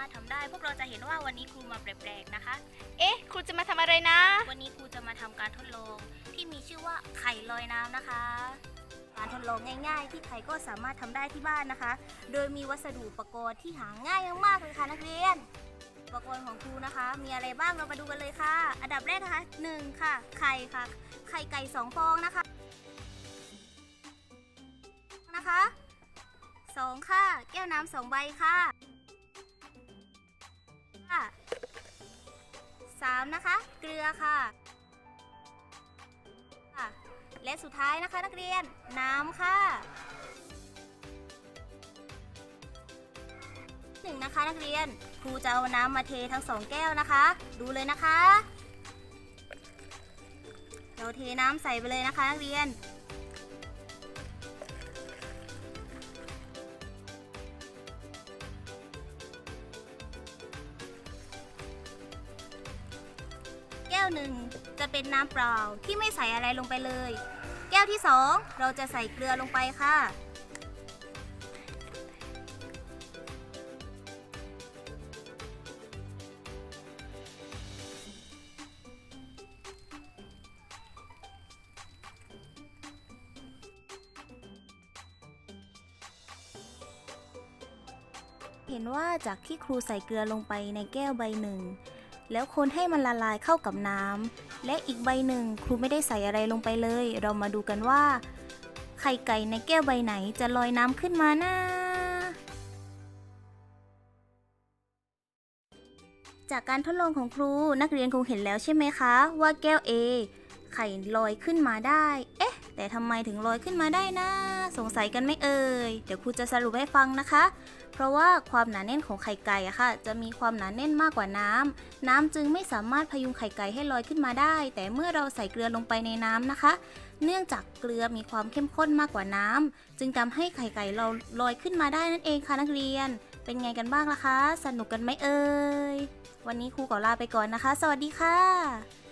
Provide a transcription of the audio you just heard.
ารถทำได้ พวกเราจะเห็นว่าวันนี้ครูมาแปลกๆนะคะ เอ๊ะ ครูจะมาทำอะไรนะ วันนี้ครูจะมาทำการทดลองที่มีชื่อว่าไข่ลอยน้ำนะคะ การทดลองง่ายๆ ที่ใครก็สามารถทำได้ที่บ้านนะคะ โดยมีวัสดุอุปกรณ์ที่หาง่ายมากๆเลยค่ะนักเรียน อุปกรณ์ของครูนะคะ มีอะไรบ้างเรามาดูกันเลยค่ะ อันดับแรกนะคะหนึ่งค่ะ ไข่ค่ะ ไข่ไก่สองฟองนะคะ นะคะ สองค่ะ แก้วน้ำสองใบค่ะค่ะสามนะคะ เกลือค่ะค่ะ และสุดท้ายนะคะนักเรียนน้ำค่ะหนึ่งนะคะนักเรียนครูจะเอาน้ำมาเททั้งสองแก้วนะคะ ดูเลยนะคะ เราเทน้ำใส่ไปเลยนะคะนักเรียน วหนึ่งจะเป็นน้ำเปล่าที่ไม่ใส่อะไรลงไปเลย แก้วที่สองเราจะใส่เกลือลงไปค่ะ เห็นว่าจากที่ครูใส่เกลือลงไปในแก้วใบหนึ่ง แล้วคนให้มันละลายเข้ากับน้ำและอีกใบหนึ่งครูไม่ได้ใส่อะไรลงไปเลย เรามาดูกันว่า ไข่ไก่ในแก้วใบไหนจะลอยน้ำขึ้นมานะจากการทดลองของครูนักเรียนคงเห็นแล้วใช่ไหมคะ ว่าแก้ว A ไข่ลอยขึ้นมาได้ เอ๊ะ แต่ทำไมถึงลอยขึ้นมาได้นะ สงสัยกันไม่เอ่ย เดี๋ยวครูจะสรุปให้ฟังนะคะ เพราะว่าความหนาแน่นของไข่ไก่อะค่ะ จะมีความหนาแน่นมากกว่าน้ำ น้ำจึงไม่สามารถพยุงไข่ไก่ให้ลอยขึ้นมาได้ แต่เมื่อเราใส่เกลือลงไปในน้ำนะคะ เนื่องจากเกลือมีความเข้มข้นมากกว่าน้ำ จึงทำให้ไข่ไก่เราลอยขึ้นมาได้นั่นเองค่ะนักเรียน เป็นไงกันบ้างล่ะคะ สนุกกันไหมเอ่ย วันนี้ครูขอลาไปก่อนนะคะ สวัสดีค่ะ